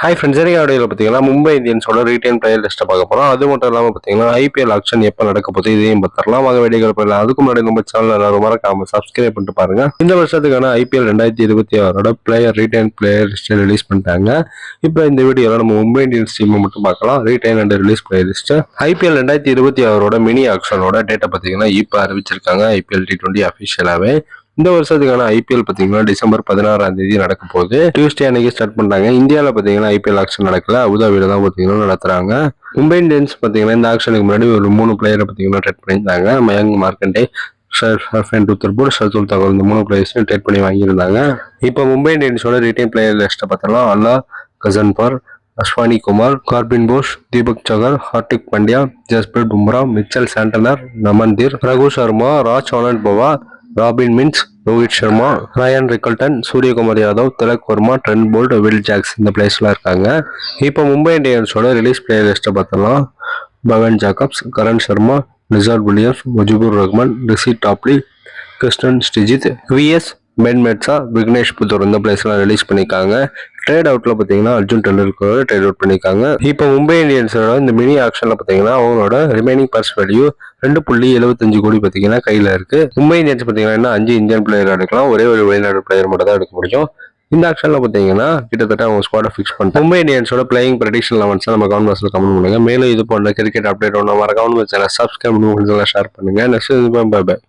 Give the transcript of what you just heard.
Hi friends எனக்கு பார்த்தீங்கன்னா Mumbai இந்தியன்ஸோட retain player லிஸ்ட்டை பார்க்க போகிறோம் அது மட்டும் இல்லாமல் பார்த்தீங்கன்னா ஐபிஎல் ஆக்ஷன் எப்போ நடக்க போகுது இதையும் பார்த்துடலாம். வாங்க வேடிக்கை போயிடலாம். அதுக்கு முன்னாடி நம்ம சேனல் எல்லாரும் மறக்காம சப்ஸ்கிரைப் பண்ணிட்டு பாருங்க. இந்த வருஷத்துக்கான ஐபிஎல் ரெண்டாயிரத்தி இருபத்தி ஆறோட பிளேயர் ரீட்டைன் பிளேயர் லிஸ்ட்டை ரிலீஸ் பண்ணிட்டாங்க. இப்போ இந்த வீடியோவில் நம்ம மும்பை இந்தியன்ஸ் டீமை மட்டும் பார்க்கலாம். Retain and release player list IPL ரெண்டாயிரத்தி இருபத்தி ஆறோட மினி ஆக்ஷனோட டேட்டை பார்த்தீங்கன்னா இப்போ அறிவிச்சிருக்காங்க. ஐபிஎல் டி டுவெண்ட்டி அஃபிஷியலாகவே இந்த வருஷத்துக்கான ஐபிஎல் பார்த்தீங்கன்னா டிசம்பர் பதினாறாம் தேதி நடக்க போகுது. டியூஸ்டே அன்னைக்கு ஸ்டார்ட் பண்ணாங்க இந்தியாவில் பார்த்தீங்கன்னா ஐபிஎல் ஆக்ஷன் நடக்கல. அபுதாபியில தான் பார்த்தீங்கன்னா நடத்துறாங்க. மும்பை இந்தியன்ஸ் பார்த்தீங்கன்னா இந்த ஆக்ஷனுக்கு முன்னாடி ஒரு மூணு பிளேயரை பார்த்தீங்கன்னா ட்ரெட் பண்ணியிருந்தாங்க. மயங்க் மார்க்கண்டே ஷர்ஃபன் ருத்தர்பூர் ஷர்துல் தகவல் இந்த மூணு பிளேயர்ஸையும் ட்ரேட் பண்ணி வாங்கியிருந்தாங்க. இப்போ மும்பை இந்தியன்ஸோட ரிட்டைன் பிளேயர் லிஸ்ட்டை பார்த்தோம்னா Allah Ghazanfar Ashwani Kumar Corbin Bosch Deepak Chahar Hardik Pandya Jasprit Bumrah Mitchell Santner Naman Dhir Raghu Sharma Raj Anand Bawa Robin Minz Rohit Sharma Ryan Rickelton Suryakumar Yadav Tilak Varma Trent Boult Will Jacks இந்த பிளேஸ்லாம் இருக்காங்க. இப்போ Mumbai இந்தியன்ஸோட release player லிஸ்ட்டை பார்த்தோம்னா Bevon Jacobs Karn Sharma Nisar Williams Mujeebur Rahman Reece Topley Krishnan Srijith vs மென் மெட்ஸா விக்னேஷ் புத்தூர் இந்த பிளேஸ்லாம் ரிலீஸ் பண்ணியிருக்காங்க. ட்ரேட் அவுட்ல பார்த்தீங்கன்னா அர்ஜுன் டெண்டுல்கர் ட்ரேட் அவுட் பண்ணியிருக்காங்க. இப்போ மும்பை இந்தியன்ஸோட இந்த மினி ஆக்ஷன்ல பார்த்தீங்கன்னா அவங்களோட ரிமைனிங் பர்ஸ் வேல்யூ ரெண்டு புள்ளி எழுபத்தஞ்சு கோடி பார்த்தீங்கன்னா கையில் இருக்கு. மும்பை இந்தியன்ஸ் பார்த்தீங்கன்னா அஞ்சு இந்தியன் பிளேயர் எடுக்கலாம். ஒரே ஒரு வெளிநாடு பிளேயர் மட்டும் தான் எடுக்க முடியும். இந்த ஆக்ஷனில் பார்த்தீங்கன்னா கிட்டத்தட்ட அவங்க ஸ்குவாடை ஃபிக்ஸ் பண்ணிட்டு மும்பை இந்தியன்ஸோட பிளேயிங் ப்ரெடிஷன் லெவன்ஸ் நம்ம கமெண்ட் பாக்ஸில் கமெண்ட் பண்ணுங்க. மேலும் இது போன்ற கிரிக்கெட் அப்டேட் ஒன்று கவர்மெண்ட் சேனல் சப்ஸ்கிரைப் பண்ணுங்க. ஷேர் பண்ணுங்க. Next bye bye